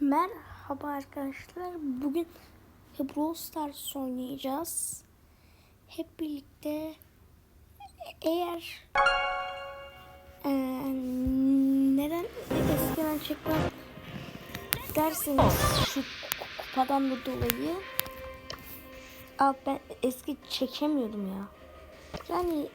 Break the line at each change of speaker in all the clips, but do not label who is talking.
Merhaba arkadaşlar. Bugün Brawl Stars oynayacağız. Hep birlikte eğer eee, neden eskiden çekmem derseniz şu kupadan da dolayı Abi ben eski çekemiyordum ya. Yani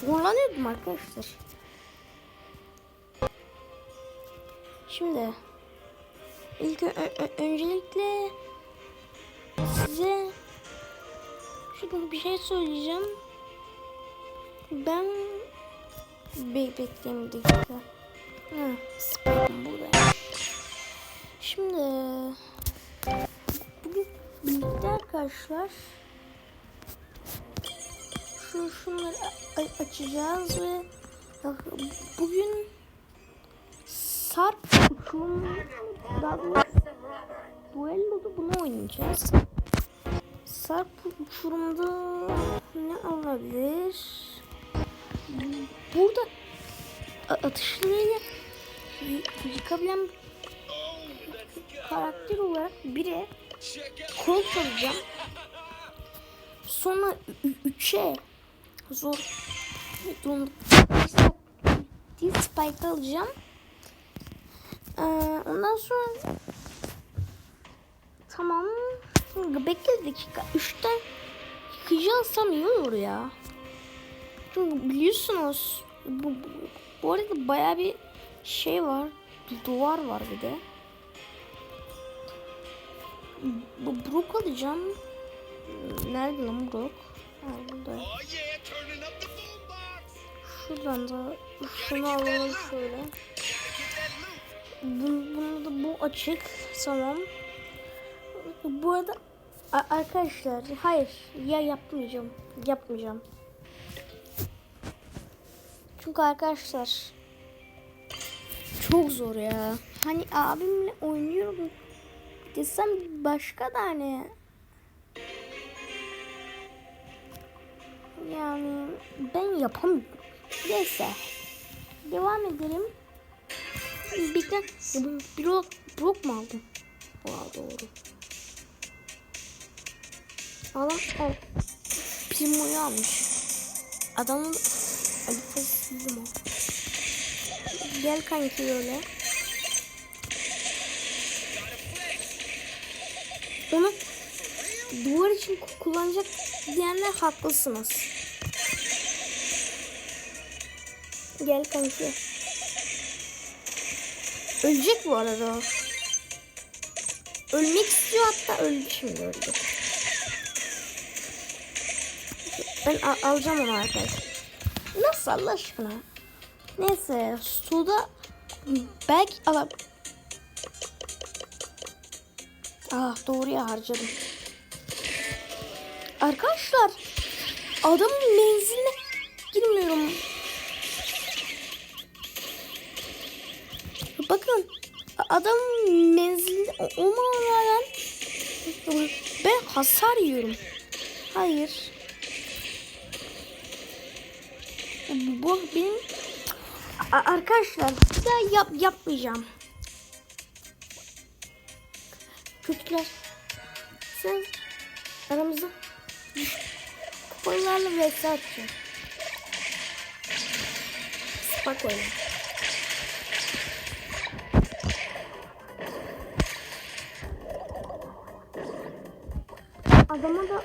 zorlanıyordum arkadaşlar. Şimdi ilk öncelikle size şurada bir şey söyleyeceğim. Ben Be bekleyin bir dakika. Şimdi bugün birlikte arkadaşlar şu şunları açacağız ve bugün Sarp doğrusu duelloda bunu oynayacağız. Sarp uçurumda ne olabilir? Burada atışlarıyla yıkabilen karakter olarak biri kol çalacağım. Sonra 3'e zor Dil spike alacağım. Ee, ondan sonra tamam bekle dakika. Üçten yıkıcı alsam iyi olur ya. Çünkü biliyorsunuz bu, bu, arada baya bir şey var. Duvar var bir de. Bu Brook alacağım. Nerede lan Brook? Ha, burada. Şuradan da şunu alalım şöyle. Bunu, da bu açık. Tamam. Bu arada arkadaşlar hayır ya yapmayacağım. Yapmayacağım. Çünkü arkadaşlar çok zor ya. Hani abimle oynuyorum desem başka da hani yani ben yapamıyorum. Neyse. Devam edelim. Bir de bir blok, blok mu aldım? Aa, doğru. Adam o Primo'yu almış. Adamın elbisesi Primo. Gel kanki böyle. Onu duvar için ku- kullanacak diyenler haklısınız. Gel kanki. Ölecek bu arada. Ölmek istiyor hatta öldü şimdi öldü. Ben al- alacağım onu arkadaşlar. Nasıl Allah aşkına? Neyse suda belki alab... Ah doğruya harcadım. Arkadaşlar adamın menziline girmiyorum. Bakın adam menzilde olmadan ben hasar yiyorum. Hayır. Bu benim arkadaşlar bir daha yap yapmayacağım. Kötüler. Sen aramızda kupalarla vs atacağım. Spak oyna. Adama da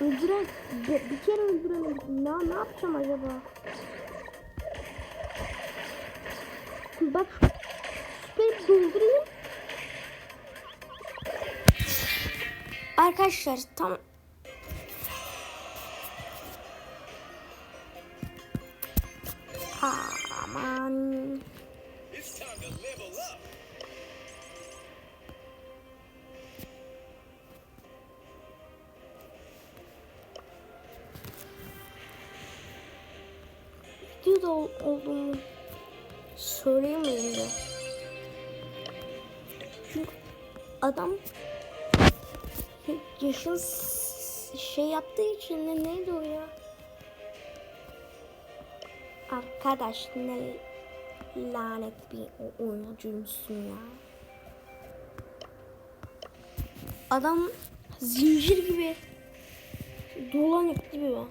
öldüren bir, bir kere öldüremedim. Ne, ne yapacağım acaba? Bak süper doldurayım. Arkadaşlar tam Aman.
It's time to level up.
Videoda ol, olduğumu söyleyemeyim de. Çünkü adam yaşın şey yaptığı için ne neydi o ya? Arkadaş ne lanet bir oyuncuymuşsun ya. adam zincir gibi dolanıyor gibi o.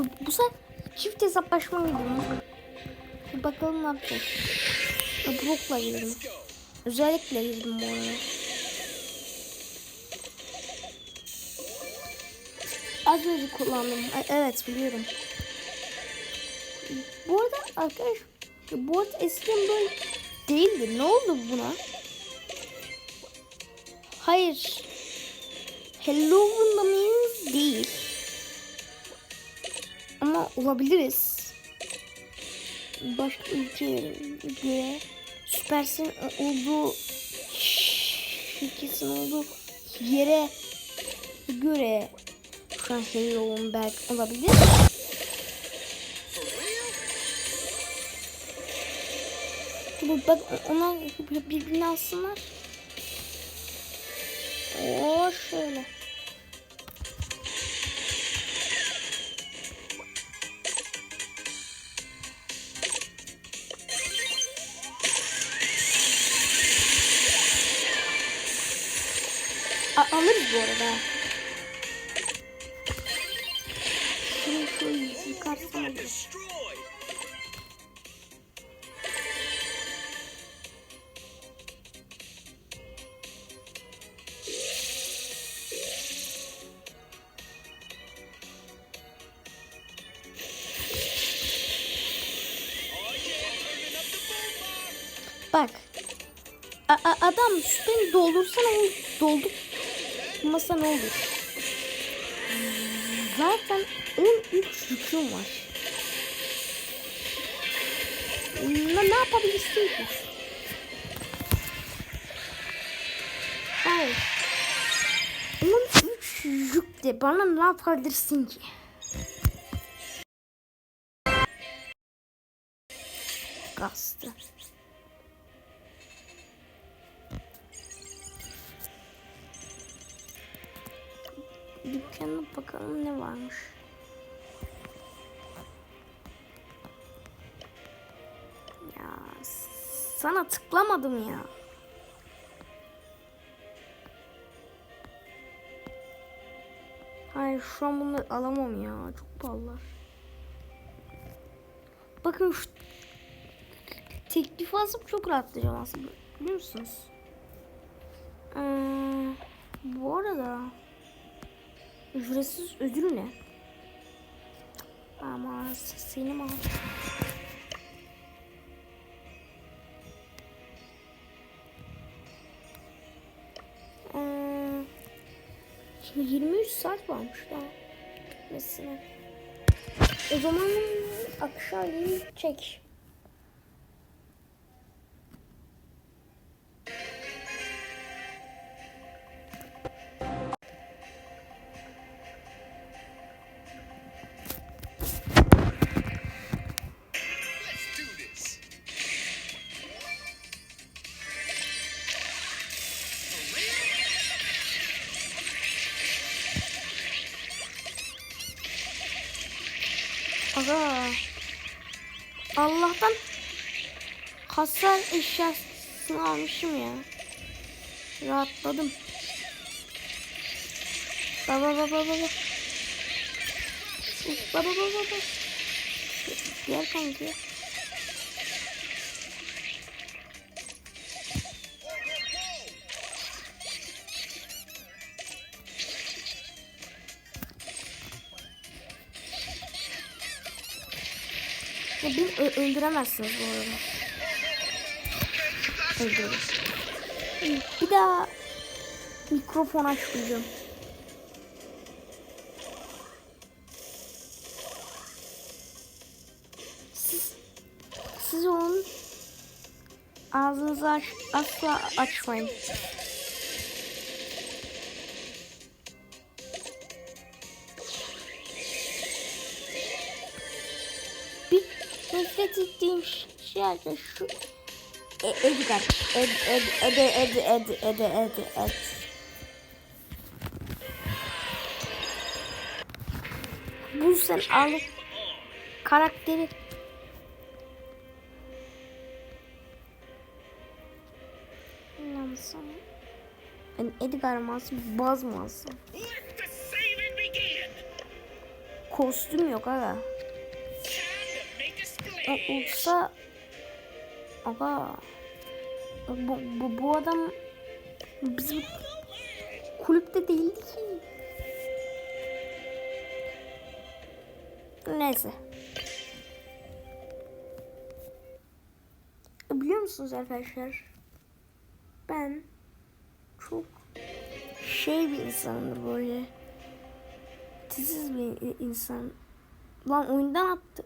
Bu, bu sefer çift hesaplaşma gidiyor. Bir bakalım ne yapacak. Ya, Brock'la girdim. Özellikle girdim bu arada. Az önce kullandım. Evet biliyorum. Bu arada arkadaş bu arada eskiden böyle değildi. Ne oldu buna? Hayır. Halloween'da mıyız? Değil. Ama olabiliriz. Başka ülkeye göre Süpersin olduğu şirketin olduğu yere göre an Halloween belki olabilir. Bu bak ona birbirini alsınlar. Oo şöyle. Bu arada. Şunu şöyle yıkarsam. Bak. A- adam beni doldursana oğlum. Doldur. Masa ne olur? Zaten 13 yüküm var. Ne, ne yapabilirsin ki? Hayır. 13 yük de bana ne yapabilirsin ki? Kastı. Bakalım ne varmış. Ya sana tıklamadım ya. Hayır şu an bunları alamam ya. Çok pahalılar. Bakın şu teklif alsam çok rahatlayacağım aslında. Biliyor musunuz? Ee, bu arada ücretsiz ödül ne? Ama seni mi? Ee, şimdi 23 saat varmış daha bitmesine. O zaman akşamleyin çek. Hasar eşyasını almışım ya. Rahatladım. Baba baba baba. Uf, Baba baba baba. Diğer kanki. Ya beni öldüremezsiniz bu arada. Öldürürüz. Bir daha mikrofon açmayacağım. Siz, siz onun ağzınızı aç, asla açmayın. Bir nefret ettiğim şey de şu e, Edgar. Ed, ed, ed, ed, ed, ed, ed, ed. Bu sen al karakteri Lansam. Ben Edgar
masum bazmasın.
Kostüm yok aga. Olsa aga bu, bu, bu adam bizim kulüpte değildi ki. Neyse. Biliyor musunuz arkadaşlar? Ben çok şey bir insanımdır böyle. Titiz bir insan. Lan oyundan attı.